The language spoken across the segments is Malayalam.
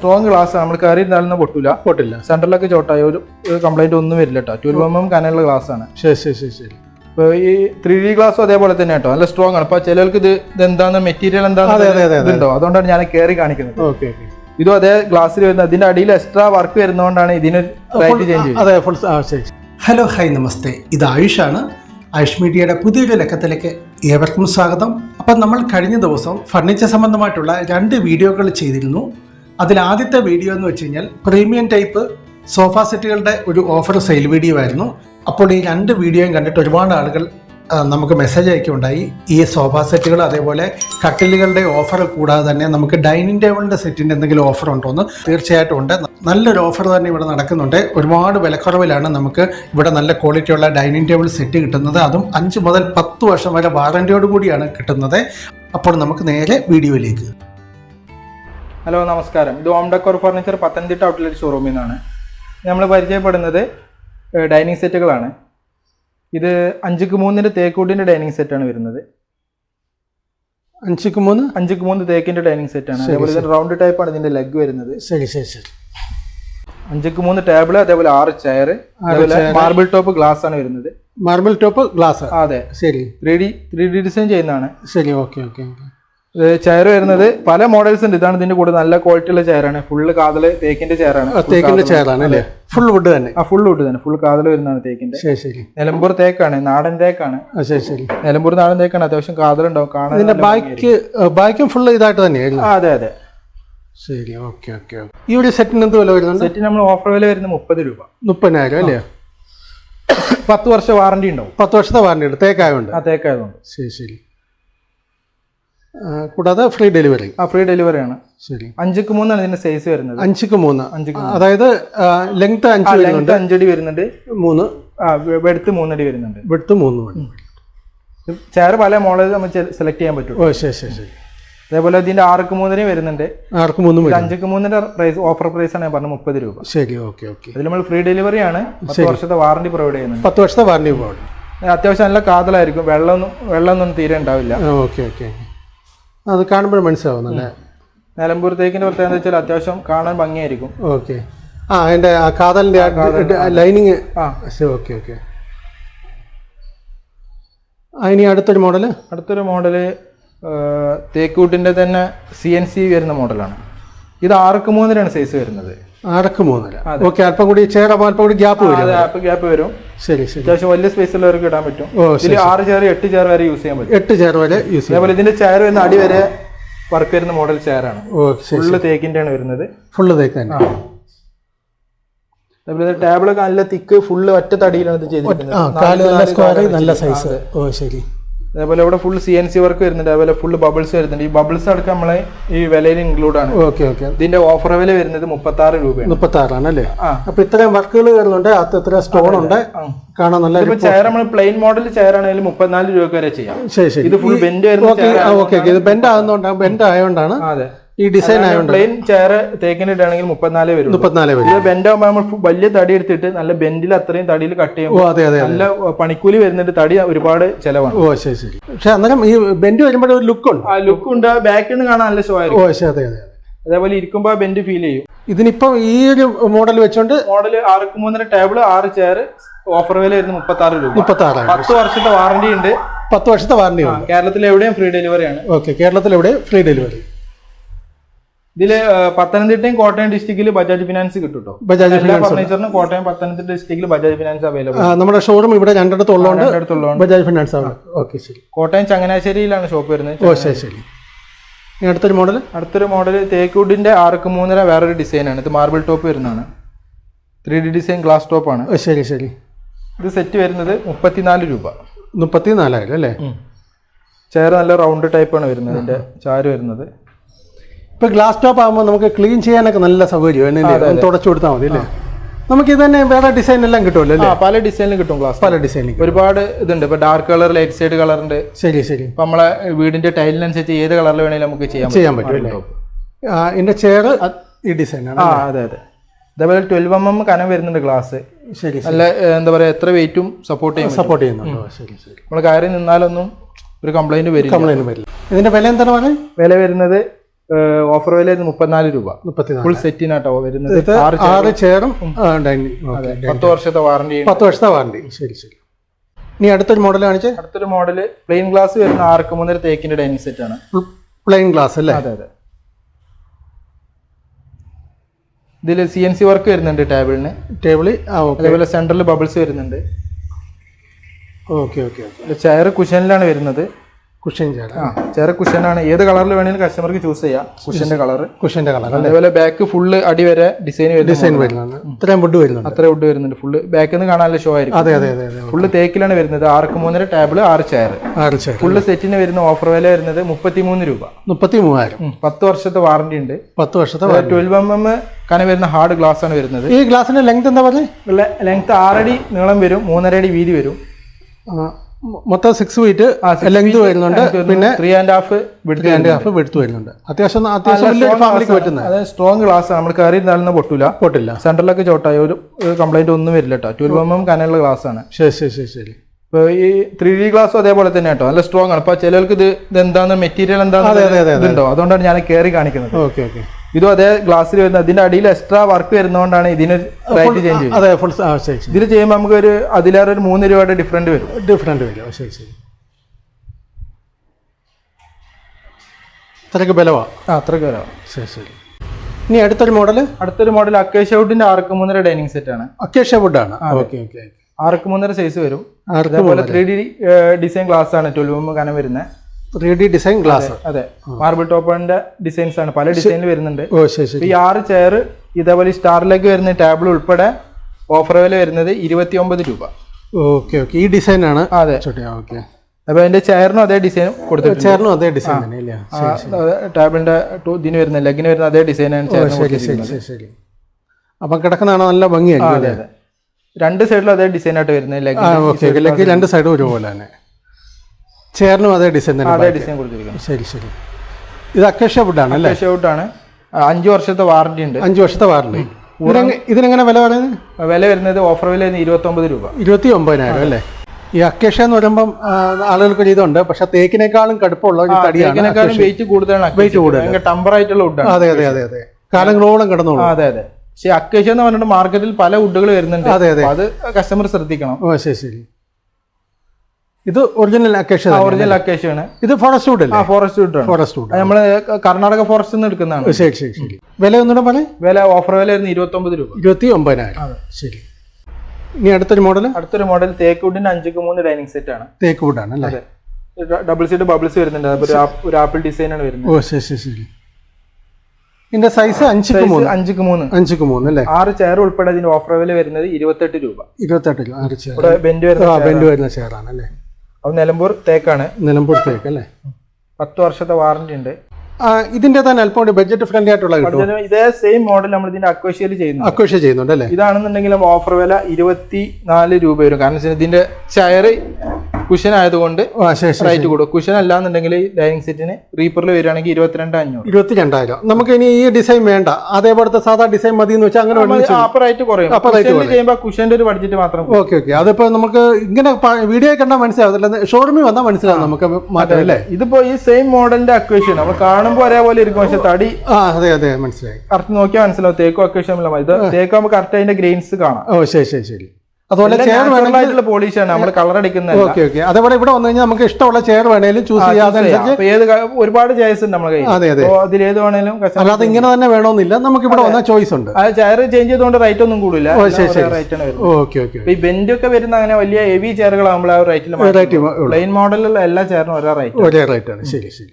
സ്ട്രോങ് ഗ്ലാസ് നമ്മൾ കയറി ഇരുന്നാലും പൊട്ടില്ല പൊട്ടില്ല. സെന്ററിലൊക്കെ ചോട്ടായി. ഒരു കംപ്ലൈന്റ് ഒന്നും വരില്ല കേട്ടോ ട്വൽവ് എം എം കനലുള്ള ഗ്ലാസ് ആണ്. ശരി ശരി ശരി ശരി. ഇപ്പോൾ ഈ ത്രീ ഡി ഗ്ലാസ്സും അതേപോലെ തന്നെ കേട്ടോ നല്ല സ്ട്രോങ് ആണ്. ഇപ്പോൾ ചിലർക്ക് ഇത് ഇത് എന്താന്ന് മെറ്റീരിയൽ എന്താണെന്ന് അതുകൊണ്ടാണ് ഞാൻ കയറി കാണിക്കുന്നത്. Okay okay. ഇതും അതേ ഗ്ലാസ്സിൽ വരുന്നത് അതിന്റെ അടിയിൽ എക്സ്ട്രാ വർക്ക് വരുന്നതുകൊണ്ടാണ് ഇതിന് റേറ്റ് ചേഞ്ച് അതെ ഫുൾ ഹലോ ഹൈ നമസ്തേ. ഇത് ആയുഷാണ് ആയുഷ് മീഡിയയുടെ പുതിയൊരു ലക്കത്തിലേക്ക് ഏവർക്കും സ്വാഗതം. അപ്പം നമ്മൾ കഴിഞ്ഞ ദിവസം ഫർണിച്ചർ സംബന്ധമായിട്ടുള്ള രണ്ട് വീഡിയോകൾ ചെയ്തിരുന്നു. അതിൽ ആദ്യത്തെ വീഡിയോ എന്ന് വെച്ച് കഴിഞ്ഞാൽ പ്രീമിയം ടൈപ്പ് സോഫ സെറ്റുകളുടെ ഒരു ഓഫർ സെയിൽ വീഡിയോ ആയിരുന്നു. അപ്പോൾ ഈ രണ്ട് വീഡിയോയും കണ്ടിട്ട് ഒരുപാട് ആളുകൾ നമുക്ക് മെസ്സേജ് അയക്കുകയുണ്ടായി. ഈ സോഫ സെറ്റുകൾ അതേപോലെ കട്ടിലുകളുടെ ഓഫർ കൂടാതെ തന്നെ നമുക്ക് ഡൈനിങ് ടേബിളിന്റെ സെറ്റിന്റെ എന്തെങ്കിലും ഓഫർ ഉണ്ടോ എന്ന് തീർച്ചയായിട്ടും ഉണ്ട്. നല്ലൊരു ഓഫർ തന്നെ ഇവിടെ നടക്കുന്നുണ്ട്. ഒരുപാട് വിലക്കുറവിലാണ് നമുക്ക് ഇവിടെ നല്ല ക്വാളിറ്റിയുള്ള ഡൈനിങ് ടേബിൾ സെറ്റ് കിട്ടുന്നത്. അതും അഞ്ച് മുതൽ പത്ത് വർഷം വരെ വാറന്റിയോട് കൂടിയാണ് കിട്ടുന്നത്. അപ്പോൾ നമുക്ക് നേരെ വീഡിയോയിലേക്ക് ഹലോ നമസ്കാരം. ഇത് home decor furniture Pathanamthitta outlet ഷോറൂമിൽ നിന്നാണ് നമ്മൾ പരിചയപ്പെടുന്നത് ഡൈനിങ് സെറ്റുകളാണ്. ഇത് അഞ്ചുക്ക് മൂന്നിന്റെ തേക്കൂട്ടിന്റെ ഡൈനിങ് സെറ്റാണ് വരുന്നത്. അഞ്ചുക്ക് മൂന്ന്? അഞ്ചുക്ക് മൂന്ന് തേക്കിന്റെ ഡൈനിങ് സെറ്റാണ്. അതേപോലെ ഇത് റൗണ്ട് ടൈപ്പാണ് ഇതിന്റെ ലെഗ് വരുന്നത്. ശരി ശരി ശരി. അഞ്ചുക്ക് മൂന്ന് ടേബിൾ അതേപോലെ ആറ് ചെയർ അതേപോലെ മാർബിൾ ടോപ്പ് ഗ്ലാസ് ആണ് വരുന്നത്. മാർബിൾ ടോപ്പ് ഗ്ലാസ് അതെ. ശരി. Three D three D design ചെയ്യുന്നതാണ്. ശരി ഓക്കെ ഓക്കെ ഓക്കെ ചെയർ വരുന്നത് പല മോഡൽസ് ഉണ്ട്. ഇതാണ് ഇതിന്റെ കൂടെ നല്ല ക്വാളിറ്റി ഉള്ള ചെയറാണ് ഫുള്ള് കാതൽ തേക്കിന്റെ ചെയറാണ് തേക്കിന്റെ ചെയറാണ് അല്ലേ? ഫുൾ വുഡ് തന്നെ. ആ ഫുൾ വുഡ് തന്നെ. ഫുൾ കാതൽ വരുന്നതാണ് തേക്കിന്റെ. ശരി നിലമ്പൂർ തേക്കാണ്. നാടൻ തേക്കാണ്. ശരി ശരി. നിലമ്പൂർ നാടൻ തേക്കാണ്. അത്യാവശ്യം കാതലുണ്ടാവും. കാണാൻ ഇതിന്റെ. ബാക്ക് ബാക്കും ഫുൾ ഇതായിട്ട് തന്നെ അതെ അതെ. ശരി ഓക്കെ ഓക്കെ ഈ ഒരു സെറ്റിന് എന്ത് വില വരുന്നുണ്ട്? സെറ്റിന് നമ്മൾ ഓഫർ വില വരുന്നത് മുപ്പത് രൂപ. മുപ്പതിനായിരം അല്ലേ? പത്ത് വർഷ വാറണ്ടി ഉണ്ടാവും. പത്ത് വർഷത്തെ വാറണ്ടി ഉണ്ട്. തേക്കായതുകൊണ്ട്. ആ തേക്കായതുകൊണ്ട്. ശരി ശരി. കൂടാതെ ഫ്രീ ഡെലിവറി ആ ഫ്രീ ഡെലിവറി ആണ്. ശരി. അഞ്ചുക്ക് മൂന്നാണ് ഇതിന്റെ സൈസ് വരുന്നത്. അഞ്ചുക്ക് മൂന്ന്. അഞ്ചുക്ക് അതായത് ലെങ്ത് അഞ്ച് ലെങ്ത് അഞ്ചടി വരുന്നുണ്ട്. മൂന്ന്. ആ വെടുത്ത് മൂന്നടി വരുന്നുണ്ട്. വെടുത്ത് മൂന്ന് മണി ചെയർ പല മോഡൽ നമുക്ക് സെലക്ട് ചെയ്യാൻ പറ്റും. ഓ ശരി ശരി ശരി. അതേപോലെ ഇതിന്റെ ആറുക്ക് മൂന്നിന് വരുന്നുണ്ട്. ആർക്ക് മൂന്ന് അഞ്ചുക്ക് മൂന്നിന്റെ പ്രൈസ് ഓഫർ പ്രൈസ് ആണ് ഞാൻ പറഞ്ഞത് മുപ്പത് രൂപ. ശരി ഓക്കെ ഓക്കെ. അതിൽ നമ്മൾ ഫ്രീ ഡെലിവറി ആണ്. പത്ത് വർഷത്തെ വാറണ്ടി പ്രൊവൈഡ് ചെയ്യുന്നത് പത്ത് വർഷത്തെ വാറണ്ടി പ്രൊവൈഡ് അത്യാവശ്യം നല്ല കാതലായിരിക്കും. വെള്ളമൊന്നും വെള്ളമൊന്നും തീരെ ഉണ്ടാവില്ല. Okay okay. അത് കാണുമ്പോൾ മനസ്സിലാവും നല്ല നിലമ്പൂർ തേക്കിന്റെ പ്രത്യേകത എന്ന് വെച്ചാൽ അത്യാവശ്യം കാണാൻ ഭംഗിയായിരിക്കും. ഓക്കെ. ആ അതിന്റെ ആ കാതലിന്റെ ലൈനിങ്. ആ. Okay okay. ഇനി അടുത്തൊരു മോഡൽ? അടുത്തൊരു മോഡൽ തേക്കൂട്ടിന്റെ തന്നെ സി എൻ സി വരുന്ന മോഡലാണ്. ഇത് ആർക്ക് മൂന്നിലാണ് സൈസ് വരുന്നത്? ആർക്ക് മൂന്നര ഓക്കെ അല്പം കൂടി ചേർ അല്പം കൂടി ഗ്യാപ്പ് വരും ഗ്യാപ്പ് വരും. ശരി ശരി. അത്യാവശ്യം വലിയ സ്പേസ് ഉള്ളവർക്ക് ഇടാൻ പറ്റും. ഇതിൽ ആറ് ചെയർ എട്ട് ചെയർ വരെ യൂസ് ചെയ്യാൻ പറ്റും. എട്ട് ചെയർ വരെ യൂസ് ചെയ്യാം. അതുപോലെ ഇതിന്റെ ചെയർ വരുന്ന അടി വരെ വർക്ക് വരുന്ന മോഡൽ ചെയറാണ് ഫുള്ള് തേക്കിന്റെ ആണ് വരുന്നത്. ഫുള്ള് തേക്ക് തന്നെ അതേപോലെ ടേബിളൊക്കെ നല്ല തിക്ക് ഫുള്ള് ഒറ്റ തടിയിലാണ് ഇത് ചെയ്തിരിക്കുന്നത്. നല്ല സൈസ് ഓ ശരി. അതേപോലെ ഇവിടെ full C N C work വരുന്നുണ്ട്. അതേപോലെ ഫുൾ ബബിൾസ് വരുന്നുണ്ട്. ഈ ബബിൾസ് അടക്കം നമ്മളെ ഈ വിലയിൽ ഇൻക്ലൂഡ് ആണ്. ഓക്കെ ഓക്കെ ഇതിന്റെ ഓഫർ വില വരുന്നത് മുപ്പത്തി ആറ് രൂപയാണ്. മുപ്പത്തി ആറാണ് അല്ലേ. അപ്പൊ ഇത്രയും വർക്കുകൾ വരുന്നുണ്ട്. അത് ഇത്ര സ്റ്റോൺ ഉണ്ട്. കാണാൻ നല്ല ഇപ്പൊ ചെയർ നമ്മൾ പ്ലെയിൻ മോഡൽ ചെയർ ആണെങ്കിൽ മുപ്പത്തിനാല് രൂപ വരെ ചെയ്യാം. ശരി ശരി. ഇത് ഫുൾ ബെൻഡ് വരുന്ന ഓക്കെ ഓക്കെ ഓക്കെ ഇത് ബെൻഡ് ആകുന്നോണ്ടാണ് ബെൻഡ് ആയതുകൊണ്ടാണ് അതെ. ഈ ഡിസൈൻ ആയതുകൊണ്ട് പ്ലെയിൻ ചെയർ തേക്കിനിട്ടാണെങ്കിൽ മുപ്പത്തിനാല് വരും മുപ്പത്തിനാല് വരും. ഇത് ബെൻഡ് ആകുമ്പോൾ നമ്മൾ വലിയ തടി എടുത്തിട്ട് നല്ല ബെൻഡിൽ അത്രയും തടിയിൽ കട്ട് ഓ ചെയ്യുമ്പോൾ അതെ അതെ. നല്ല പണിക്കൂലി വരുന്നുണ്ട് തടി ഒരുപാട് ചെലവാണ്. ഓ ശരി ശരി. പക്ഷെ അന്നേരം ഈ ബെൻഡ് വരുമ്പോൾ ഒരു ലുക്ക് ഉണ്ട്. ആ ലുക്ക് ഉണ്ട്. ബാക്കിൽ നിന്ന് കാണാൻ നല്ല ഷോ ഓ ശരി അതെ അതെ അതെ. അതേപോലെ ഇരിക്കുമ്പോൾ ബെൻഡ് ഫീൽ ചെയ്യും. ഇതിനിപ്പോ ഈ ഒരു മോഡൽ വെച്ചോണ്ട് മോഡൽ ആർക്ക് മൂന്നര ടേബിൾ ആറ് ചെയർ ഓഫർ വില വരുന്നത് മുപ്പത്തി ആറ് രൂപ. മുപ്പത്തി ആറ് പത്ത് വർഷത്തെ വാറണ്ടി ഉണ്ട്. പത്ത് വർഷത്തെ വാറണ്ടി ഉണ്ട്. കേരളത്തിൽ എവിടെയും ഫ്രീ ഡെലിവറി ആണ്. ഓക്കെ കേരളത്തിൽ എവിടെയും ഫ്രീ ഡെലിവറി ഇതിൽ പത്തനംതിട്ടയും കോട്ടയം ഡിസ്ട്രിക്റ്റിൽ ബജാജ് ഫിനാൻസ് കിട്ടും ബജാജ് ഫിനാൻസ് ഫർണിച്ചറിനും കോട്ടയം പത്തനംതിട്ട ഡിസ്ട്രിക്റ്റിൽ ബജാജ് ഫിനാൻസ് അവൈലബിൾ നമ്മുടെ ഷോറൂം ഇവിടെ രണ്ടിടത്ത് ഉള്ളതുകൊണ്ട് ബജാജ് ഫിനാൻസ് ആണ്. ഓക്കെ ശരി. കോട്ടയം ചങ്ങനാശ്ശേരിയിലാണ് ഷോപ്പ് വരുന്നത്. ഓ ശരി ശരി. അടുത്തൊരു മോഡൽ അടുത്തൊരു മോഡൽ തേക്കൂഡിന്റെ ആർക്ക് മൂന്നര വേറൊരു ഡിസൈനാണ് ഇത് മാർബിൾ ടോപ്പ് വരുന്നതാണ്. ത്രീ ഡി ഡിസൈൻ ഗ്ലാസ് ടോപ്പാണ് ഓ ശരി ശരി. ഇത് സെറ്റ് വരുന്നത് മുപ്പത്തിനാല് രൂപ. മുപ്പത്തി നാലായിരം അല്ലേ ചെയർ നല്ല റൗണ്ട് ടൈപ്പാണ് വരുന്നത്. ഇതിന്റെ ചാര് വരുന്നത്. ഇപ്പൊ ഗ്ലാസ് ടോപ്പ് ആകുമ്പോൾ നമുക്ക് ക്ലീൻ ചെയ്യാനൊക്കെ നല്ല സൗകര്യം. തുടച്ചു കൊടുത്താൽ മതി അല്ലേ? നമുക്ക് ഇത് തന്നെ വേറെ ഡിസൈൻ എല്ലാം കിട്ടുമല്ലോ അല്ലേ? പല ഡിസൈനിലും കിട്ടും ഗ്ലാസ് പല ഡിസൈനിൽ ഒരുപാട് ഇതുണ്ട്. ഇപ്പൊ ഡാർക്ക് കളർ ലൈറ്റ് സൈഡ് കളറുണ്ട് ശരി ശരി. ഇപ്പൊ നമ്മളെ വീടിന്റെ ടൈലിനനുസരിച്ച് ഏത് കളറിൽ വേണമെങ്കിലും നമുക്ക് ചെയ്യാൻ ചെയ്യാൻ പറ്റും ഇതിന്റെ ചെയർ ഈ ഡിസൈനാണ് ആ അതെ അതെ. അതേപോലെ ട്വൽവ് എം എം കനം വരുന്നുണ്ട് ഗ്ലാസ് ശരി നല്ല എന്താ പറയാ എത്ര വെയിറ്റും സപ്പോർട്ട് ചെയ്യും സപ്പോർട്ട് ചെയ്യുന്നുണ്ട്. ശരി ശരി. നമ്മൾ കയറി നിന്നാലൊന്നും ഒരു കംപ്ലൈന്റ് വരില്ല. കംപ്ലൈന്റ് വരില്ല. ഇതിന്റെ വില എന്താണ് വില വരുന്നത് ഓഫർ വില മുപ്പത്തിനാല് രൂപ. ഫുൾ സെറ്റിനാട്ടോ വരുന്നത്. ആറ് ചെയറും പത്ത് വർഷത്തെ വാറണ്ടി പത്ത് വർഷത്തെ വാറണ്ടി ശരി ശരി. ഇനി അടുത്തൊരു മോഡൽ കാണിച്ചേ? അടുത്തൊരു മോഡൽ പ്ലെയിൻ ഗ്ലാസ് വരുന്ന ആർക്ക് മൂന്നര തേക്കിന്റെ ഡൈനിങ് സെറ്റ് ആണ്. പ്ലെയിൻ ഗ്ലാസ് അല്ലേ? അതെ അതെ. ഇതിൽ സി എൻ സി വർക്ക് വരുന്നുണ്ട് ടേബിളിന്. ടേബിൾ അതേപോലെ സെൻട്രൽ ബബിൾസ് വരുന്നുണ്ട്. Okay okay okay. ചെയർ കുഷനിലാണ് വരുന്നത്. കുഷൻ ചെയർ ആണ്. ഏത് കളറിൽ വേണമെങ്കിലും കസ്റ്റമർക്ക് ചൂസ് ചെയ്യാം. കുഷന്റെ കളർ കുഷന്റെ കളർ അതേപോലെ ബാക്ക് ഫുള്ള് അടി വരെ ഡിസൈൻ ഡിസൈൻ വരുന്നുണ്ട്. ഇത്രയും വുഡ് വരുന്നുണ്ട്. അത്ര വുഡ് വരുന്നുണ്ട്. ഫുള്ള് ബാക്കിൽ നിന്ന് കാണാനുള്ള ഷോ ആയിരിക്കും. അതെ അതെ അതെ ഫുള്ള് തേക്കിലാണ് വരുന്നത്. ആർക്ക് മൂന്നര ടേബിൾ ആറ് ചെയർ ആറ് ചെയർ ഫുള്ള് സെറ്റിന് വരുന്ന ഓഫർ വില വരുന്നത് മുപ്പത്തിമൂന്ന് രൂപ. മുപ്പത്തി മൂവായിരം പത്ത് വർഷത്തെ വാറണ്ടി ഉണ്ട്. പത്ത് വർഷത്തെ. ട്വൽവ് എം എം കന വരുന്ന ഹാർഡ് ഗ്ലാസ് ആണ് വരുന്നത്. ഈ ഗ്ലാസിന്റെ ലെങ്ത് എന്താ പറഞ്ഞത് ലെങ്ത് ആറടി നീളം വരും മൂന്നര അടി വീതി വരും. മൊത്തം സിക്സ് ഫീറ്റ് ലെങ്ത് വരുന്നുണ്ട്. പിന്നെ three and half three and half വെടുത്ത് വരുന്നുണ്ട്. അത്യാവശ്യം അത്യാവശ്യം ഫാമിലിക്ക് പറ്റുന്നത്. അത് സ്ട്രോങ് ഗ്ലാസ് നമ്മൾ കയറി ഇരുന്നാലൊന്നും പൊട്ടില്ല. പൊട്ടില്ല സെൻട്രലൊക്കെ ചോട്ടായി. ഒരു കംപ്ലൈന്റ് ഒന്നും വരില്ല കേട്ടോ ട്വൽവ് എം എം കനയുള്ള ഗ്ലാസ് ആണ്. ശരി ശരി ശരി ശരി. ഇപ്പൊ ഈ ത്രീ ഡി ഗ്ലാസ് അതേപോലെ തന്നെ കേട്ടോ നല്ല സ്ട്രോങ് ആണ്. ഇപ്പൊ ചിലർക്ക് ഇത് ഇത് എന്താന്ന് മെറ്റീരിയൽ ഇതുണ്ടോ? അതുകൊണ്ടാണ് ഞാൻ കയറി കാണിക്കുന്നത്. Okay okay. ഇതും അതേ ഗ്ലാസ്സിൽ വരുന്ന ഇതിന്റെ അടിയിൽ എക്സ്ട്രാ വർക്ക് വരുന്നതുകൊണ്ടാണ് ഇതിന് റേറ്റ് ചേഞ്ച് അതെ ഫുൾ ശരി ഇതിൽ ചെയ്യുമ്പോൾ നമുക്ക് ഒരു അതിലേറെ ഒരു മൂന്ന് രൂപയുടെ ഡിഫറന്റ് വരും. ഡിഫറന്റ് വരും. ശരി ശരി. അത്രയ്ക്ക് ബലവാ? ആ അത്രയ്ക്ക് ബലവാ. ശരി ശരി. ഇനി അടുത്തൊരു മോഡൽ അടുത്തൊരു മോഡൽ അക്കേഷ വുഡിന്റെ ആർക്ക് മൂന്നര ഡൈനിങ് സെറ്റ് ആണ്. അക്കേഷ്യ വുഡാണ് ഓക്കെ ഓക്കെ ആർക്ക് മൂന്നര സൈസ് വരും. അതേപോലെ ത്രീ ഡി ഡിസൈൻ ഗ്ലാസ് ആണ്. ട്വൽവ് കനം വരുന്നത്. ത്രീ ഡി ഡിസൈൻ ഗ്ലാസ് അതെ മാർബിൾ ടോപ്പിന്റെ ഡിസൈൻസ് ആണ്. പല ഡിസൈനിൽ വരുന്നുണ്ട്. ഓ ശരി ശരി. ഇപ്പൊ ഈ ആറ് ചെയർ ഇതേപോലെ സ്റ്റാറിലേക്ക് വരുന്ന ടേബിൾ ഉൾപ്പെടെ ഓഫർ വില വരുന്നത് ഇരുപത്തി ഒമ്പത് രൂപ. ഓക്കെ ഓക്കെ ഈ ഡിസൈൻ ആണ്. അതെ. ഓക്കെ അപ്പൊ അതിന്റെ ചെയറിനും അതേ ഡിസൈൻ കൊടുത്തിട്ടുണ്ട്. ചെയറിനും അതേ ഡിസൈൻ ടേബിളിന്റെ ഇതിന് വരുന്ന ലെഗിന് വരുന്ന അതേ ഡിസൈൻ ആണ് അപ്പൊ കിടക്കുന്നതാണോ? നല്ല ഭംഗിയായിരിക്കും രണ്ട് സൈഡിലും അതേ ഡിസൈൻ ആയിട്ട് വരുന്നത് ലെഗ് രണ്ട് സൈഡും ഒരുപോലെ തന്നെ. ചേർന്നും അതേ ഡിസൈൻ തന്നെ അതേ ഡിസൈൻ കൊടുത്തിരിക്കുന്നു. ശരി ശരി. ഇത് അക്കേഷ്യ വുഡാണ് അല്ലേ വുഡാണ് അഞ്ച് വർഷത്തെ വാറണ്ടി ഉണ്ട്. അഞ്ച് വർഷത്തെ വാറണ്ടി ഇതിനെങ്ങനെ വില പറയുന്നത്? വില വരുന്നത് ഓഫർ വില ഇരുപത്തി ഒമ്പത് രൂപ. ഇരുപത്തി ഒമ്പതിനായിരം അല്ലേ? ഈ അക്കേഷ എന്ന് പറയുമ്പോൾ ആളുകൾക്ക് ഇതുണ്ട്. പക്ഷെ തേക്കിനേക്കാളും കടുപ്പമുള്ള ഒരു തടിയാണ് വെയിറ്റ് കൂടുതലാണ് വെയിറ്റ് കൂടുതൽ ടമ്പർ ആയിട്ടുള്ള വുഡാണ് അതെ അതെ അതെ അതെ. കാലങ്ങളോളം കിടന്നോളൂ. അതെ അതെ. പക്ഷേ അക്കേഷ എന്ന് പറഞ്ഞിട്ട് മാർക്കറ്റിൽ പല വുഡുകൾ വരുന്നുണ്ട്. അതെ അതെ. അത് കസ്റ്റമർ ശ്രദ്ധിക്കണം. ഓ ശരി ശരി. ഇത് ഒറിജിനൽ അക്കേഷ്യ ഒറിജിനൽ അക്കേഷ്യാണ് ഇത് ഫോറസ്റ്റ് വുഡ് ആ ഫോറസ്റ്റ് ആണ്. ഫോറസ്റ്റ് വുഡ് നമ്മൾ കർണാടക ഫോറസ്റ്റ് നിന്ന് എടുക്കുന്നതാണ്. ശരി ശരി ശരി. വില ഒന്നുകൂടെ പറയും. വില ഓഫർ വില ഇരുപത്തി ഒമ്പത് രൂപ. ഇരുപത്തി ഒമ്പതിനായിരം ശരി. ഇനി അടുത്തൊരു മോഡൽ അടുത്തൊരു മോഡൽ തേക്ക് വുഡിന്റെ അഞ്ചുക്ക് മൂന്ന് ഡൈനിങ് സെറ്റ് ആണ്. തേക്ക് വുഡ് ആണ് അല്ലേ? ഡബിൾ സീറ്റ് ബബിൾസ് വരുന്നുണ്ട്. ഒരു ആപ്പിൾ ഡിസൈൻ ആണ് വരുന്നത്. ഓ ശരി ശരി ശരി. ഇതിന്റെ സൈസ് അഞ്ചുക്ക് മൂന്ന്. അഞ്ചുക്ക് മൂന്ന്. അഞ്ചുക്ക് മൂന്ന് അല്ലേ? ആറ് ചെയർ ഉൾപ്പെടെ അതിന്റെ ഓഫർ വില വരുന്നത് ഇരുപത്തെട്ട് രൂപ. ഇരുപത്തെട്ട് രൂപ. ആറ് ചെയർ ബെൻഡ് വരുന്ന ചെയറാണ് അല്ലേ? അത് നിലമ്പൂർ തേക്കാണ്. നിലമ്പൂർ തേക്ക് അല്ലേ? പത്ത് വർഷത്തെ വാറന്റി ഉണ്ട്. ഇതിന്റെ തന്നെ അല്പം ബഡ്ജറ്റ് ഫ്രണ്ട്ലി ആയിട്ടുള്ള കിട്ടും ഇതേ സെയിം മോഡൽ നമ്മൾ ഇതിന്റെ അക്വേഷ്യയിൽ ചെയ്യുന്നു അക്വേഷ്യ ചെയ്യുന്നുണ്ട് അല്ലേ? ഇതാണെന്നുണ്ടെങ്കിൽ ഓഫർ വില ഇരുപത്തി നാല് രൂപ വരും. കാരണം ഇതിന്റെ ചെയർ കുഷൻ ആയതുകൊണ്ട് റൈറ്റ് റേറ്റ് കൂടും. കുഷൻ അല്ലാന്നുണ്ടെങ്കിൽ ഡൈനിങ് സെറ്റിന് റീപ്പറിൽ വരികയാണെങ്കിൽ ഇരുപത്തിരണ്ട് അഞ്ഞൂറ്. ഇരുപത്തി രണ്ടായിരം നമുക്ക് ഇനി ഈ ഡിസൈൻ വേണ്ട. അതേപോലത്തെ സാധാ ഡിസൈൻ മതി എന്ന് വെച്ചാൽ അങ്ങനെ. അപ്പൊ കുറയും. ചെയ്യുമ്പോൾ കുഷന്റെ ഒരു ബഡ്ജറ്റ് മാത്രം. Okay okay. അതിപ്പോ നമുക്ക് ഇങ്ങനെ വീഡിയോ കണ്ടാൽ മനസ്സിലാവത്തില്ല. ഷോറൂമിൽ വന്നാൽ മനസ്സിലാവും നമുക്ക് മാറ്റം അല്ലേ? ഇതിപ്പോ ഈ സെയിം മോഡലിന്റെ അക്വേഷൻ നമ്മൾ കാണുമ്പോൾ ഒരേപോലെ ഇരിക്കും. പക്ഷെ തടി ആ അതെ അതെ മനസ്സിലായി. കറക്റ്റ് നോക്കിയാൽ മനസ്സിലാവും. തേക്കോ അക്വേഷൻ ഇത് തേക്കാകുമ്പോൾ കറക്റ്റ് അതിന്റെ ഗ്രെയിൻസ് കാണാം. ഓ ശരി ശരി ശരി. അതുപോലെ ചെയർ വേണമെങ്കിൽ പോളിഷാണ് നമ്മൾ കളർ അടിക്കുന്നതല്ല. Okay okay. അതേപോലെ ഇവിടെ വന്നു കഴിഞ്ഞാൽ നമുക്ക് ഇഷ്ടമുള്ള ചെയർ വേണേലും ചൂസ് ചെയ്യാതെ ഏത് ഒരുപാട് ചോയ്സ് ഉണ്ട് നമ്മുടെ അതെ അതെ. അതിൽ ഏത് വേണേലും അല്ലാതെ ഇങ്ങനെ തന്നെ വേണമെന്നില്ല നമുക്ക് ഇവിടെ വന്ന ചോയ്സ് ഉണ്ട്. ആ ചെയർ ചേഞ്ച് ചെയ്തുകൊണ്ട് റൈറ്റ് ഒന്നും കൂടില്ല. ഓക്കെ ഓക്കെ ഈ ഒക്കെ വരുന്ന അങ്ങനെ വലിയ ഹെവി ചെയറുകളാകുമ്പോൾ ആ റേറ്റിൽ പ്ലെയിൻ മോഡലിലുള്ള എല്ലാ ചെയറിനും ഒരേ റേറ്റ് ഒരേ റേറ്റ് ആണ്. ശരി ശരി.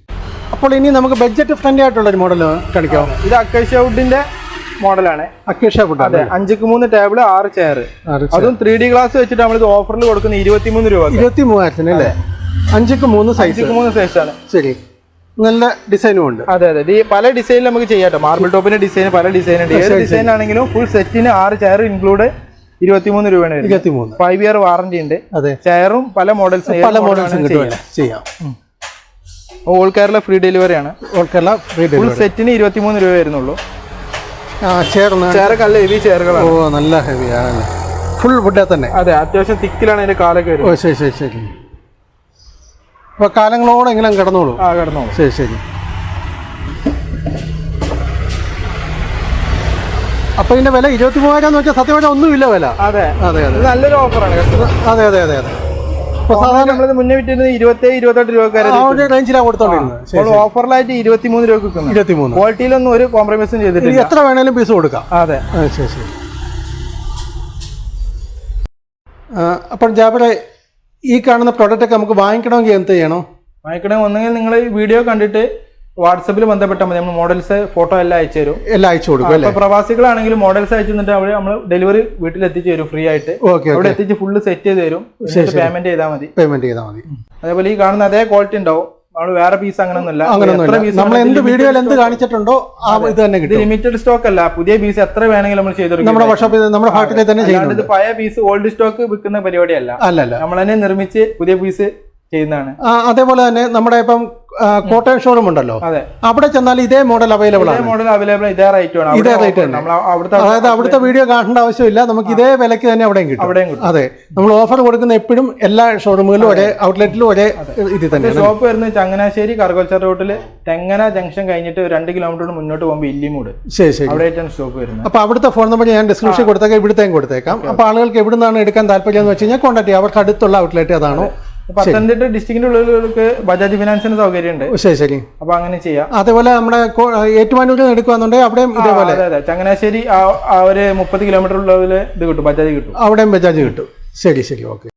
അപ്പോൾ ഇനി നമുക്ക് ബഡ്ജറ്റ് ഫ്രണ്ട്ലി ആയിട്ടുള്ള ഒരു മോഡൽ കാണിക്കാം. ഇത് അക്കേഷ്യ വുഡിന്റെ മോഡലാണ്. ഫുഡ് അതെ അഞ്ചുക്ക് മൂന്ന് ടേബിൾ ആറ് ചെയർ അതും ത്രീ ഡി ഗ്ലാസ് വെച്ചിട്ട് നമ്മൾ ഇത് ഓഫറിൽ കൊടുക്കുന്ന ഇരുപത്തിമൂന്ന് രൂപ ഇരുപത്തി മൂവായിരത്തിന് അല്ലേ? അഞ്ചുക്ക് മൂന്ന് സൈസ് മൂന്ന് സൈസ് ആണ്. ശരി. നല്ല ഡിസൈനും ഉണ്ട്. അതെ അതെ. ഈ പല ഡിസൈനിൽ നമുക്ക് ചെയ്യാട്ടോ മാർബിൾ ടോപ്പിന്റെ ഡിസൈൻ പല ഡിസൈൻ ഉണ്ട്. ഏത് ഡിസൈൻ ആണെങ്കിലും ഫുൾ സെറ്റിന് ആറ് ചെയർ ഇൻക്ലൂഡ് ഇരുപത്തിമൂന്ന് രൂപയാണ് വരുന്നത്. ഇരുപത്തി മൂന്ന് ഫൈവ് ഇയർ വാറന്റി ഉണ്ട്. അതെ. ചെയറും പല മോഡൽസ് പല മോഡൽസും ചെയ്യാം. ഓൾ കേരള ഫ്രീ ഡെലിവറി ആണ്. All Kerala free full delivery സെറ്റിന് ഇരുപത്തിമൂന്ന് രൂപ വരുന്നുള്ളൂ. ചേർന്ന് ചേരക്കല്ല ഹെവി ചേരുകളാണ് ഓ നല്ല ഹെവിയാണ് ഫുൾ ഫുഡേ തന്നെ. അതെ അത്യാവശ്യം തിക്കിലാണ് അതിന്റെ കാലൊക്കെ ഓ ശരി ശരി ശരി. അപ്പോൾ കാലങ്ങളോടെ എങ്ങനെ കിടന്നോളൂ. ആ കിടന്നോളൂ. ശരി ശരി. അപ്പൊ ഇതിന്റെ വില ഇരുപത്തി മൂവായിരം എന്ന് വെച്ചാൽ സത്യമായിട്ട് ഒന്നുമില്ല വില. അതെ. അതെ അതെ. നല്ലൊരു ഓഫറാണ് അതെ അതെ അതെ അതെ. സാധാരണ നമ്മൾ മുന്നേ വിറ്റിരുന്നത് ഇരുപത്തി ഇരുപത്തെട്ട് രൂപക്കാരെ റേഞ്ചിലാണ് കൊടുത്തോണ്ടിരുന്നത്. ഓഫറിലായിട്ട് ഇരുപത്തിമൂന്ന് രൂപ ഇരുപത്തിമൂന്ന്. ക്വാളിറ്റിയിലൊന്നും ഒരു കോംപ്രമൈസും ചെയ്തിട്ടില്ല. എത്ര വേണേലും പീസ് കൊടുക്കാം. അതെ. ശരി ശരി. അപ്പോൾ ജാബിറെ ഈ കാണുന്ന പ്രോഡക്റ്റ് ഒക്കെ നമുക്ക് വാങ്ങിക്കണമെങ്കിൽ എന്ത് ചെയ്യണം? വാങ്ങിക്കണമെങ്കിൽ ഒന്നെങ്കിൽ നിങ്ങൾ വീഡിയോ കണ്ടിട്ട് വാട്സപ്പിൽ ബന്ധപ്പെട്ടാൽ മതി. നമ്മൾ മോഡൽസ് ഫോട്ടോ എല്ലാം അയച്ചു തരും. എല്ലാം അയച്ചു കൊടുക്കും അല്ലേ? പ്രവാസികളാണെങ്കിൽ മോഡൽസ് അയച്ചു തന്നിട്ട് അവിടെ നമ്മൾ ഡെലിവറി വീട്ടിൽ എത്തിച്ചു തരും ഫ്രീ ആയിട്ട് അവിടെ എത്തിച്ച് ഫുള്ള് സെറ്റ് ചെയ്ത് തരും. പേയ്മെന്റ് ചെയ്താൽ മതി. പേയ്മെന്റ് ചെയ്താൽ മതി. അതേപോലെ ഈ കാണുന്ന അതേ ക്വാളിറ്റി ഉണ്ടാവും. നമ്മൾ വേറെ പീസ് അങ്ങനെയൊന്നുമല്ല നമ്മൾ എന്ത് വീഡിയോയിൽ എന്ത് കാണിച്ചിട്ടുണ്ടോ ആ ഇത് തന്നെ കിട്ടും. ലിമിറ്റഡ് സ്റ്റോക്ക് അല്ല. പുതിയ പീസ് എത്ര വേണമെങ്കിലും നമ്മൾ ചെയ്തു നമ്മുടെ വർക്ക്ഷോപ്പിൽ നമ്മുടെ ഫാക്ടറിയിൽ തന്നെ ചെയ്യുന്നുണ്ട്. പഴയ പീസ് ഓൾഡ് സ്റ്റോക്ക് വിൽക്കുന്ന പരിപാടിയല്ല. അല്ല അല്ല നമ്മൾ തന്നെ നിർമ്മിച്ച് പുതിയ പീസ് ചെയ്യുന്നതാണ്. അതേപോലെ തന്നെ നമ്മുടെ ഇപ്പം കോട്ടയം ഷോറൂം ഉണ്ടല്ലോ. അതെ. അവിടെ ചെന്നാൽ ഇതേ മോഡൽ അവൈലബിൾ ആണ്. മോഡൽ അവൈലബിൾ ഇതേ റേറ്റ് ആണ് ഇതേ റേറ്റ് ആണ് അതായത് അവിടുത്തെ വീഡിയോ കാണേണ്ട ആവശ്യമില്ല. നമുക്ക് ഇതേ വിലക്ക് തന്നെ അവിടെയും കിട്ടും. അതെ. നമ്മൾ ഓഫർ കൊടുക്കുന്ന എപ്പോഴും എല്ലാ ഷോറൂമുകളിലും ഒരേ ഔട്ട്ലെറ്റിലും ഒരേ ഇതിൽ തന്നെ ഷോപ്പ് വരുന്നത് ചങ്ങനാശ്ശേരി കറുകോച്ചർ റോട്ടിൽ തെങ്ങന ജംഗ്ഷൻ കഴിഞ്ഞിട്ട് രണ്ട് കിലോമീറ്റർ മുന്നോട്ട് പോകുമ്പോൾ ഇല്ലിമൂട്. ശരി ശരി. അവിടെയായിട്ടാണ് ഷോപ്പ് വരുന്നത്. അപ്പൊ അവിടുത്തെ ഫോൺ നമ്പർ ഞാൻ ഡിസ്ക്രിപ്ഷൻ കൊടുത്തേക്കാം ഇവിടുത്തേക്കും കൊടുത്തേക്കാം. അപ്പൊ ആളുകൾക്ക് എവിടെ നിന്നാണ് എടുക്കാൻ താല്പര്യം എന്ന് വെച്ച് കഴിഞ്ഞാൽ കോൺടാക്ട് ചെയ്യാം. അവർക്ക് അടുത്തുള്ള ഔട്ട്ലെറ്റ് അതാണോ പത്തനംതിട്ട ഡിസ്ട്രിക്റ്റിന്റെ ഉള്ളിലേക്ക് ബജാജ് ഫിനാൻസിന് സൗകര്യമുണ്ട്. ശരി ശരി. അപ്പൊ അങ്ങനെ ചെയ്യാം. അതേപോലെ നമ്മുടെ ഏറ്റുമാനൂരിൽ എടുക്കുകയാണെന്നുണ്ടെങ്കിൽ അവിടെയും ഇതേപോലെ ചങ്ങനാശ്ശേരി ഒരു മുപ്പത് കിലോമീറ്റർ ഉള്ളതിൽ ഇത് കിട്ടും. ബജാജ് കിട്ടും. അവിടെയും ബജാജ് കിട്ടും. ശരി ശരി. ഓക്കെ.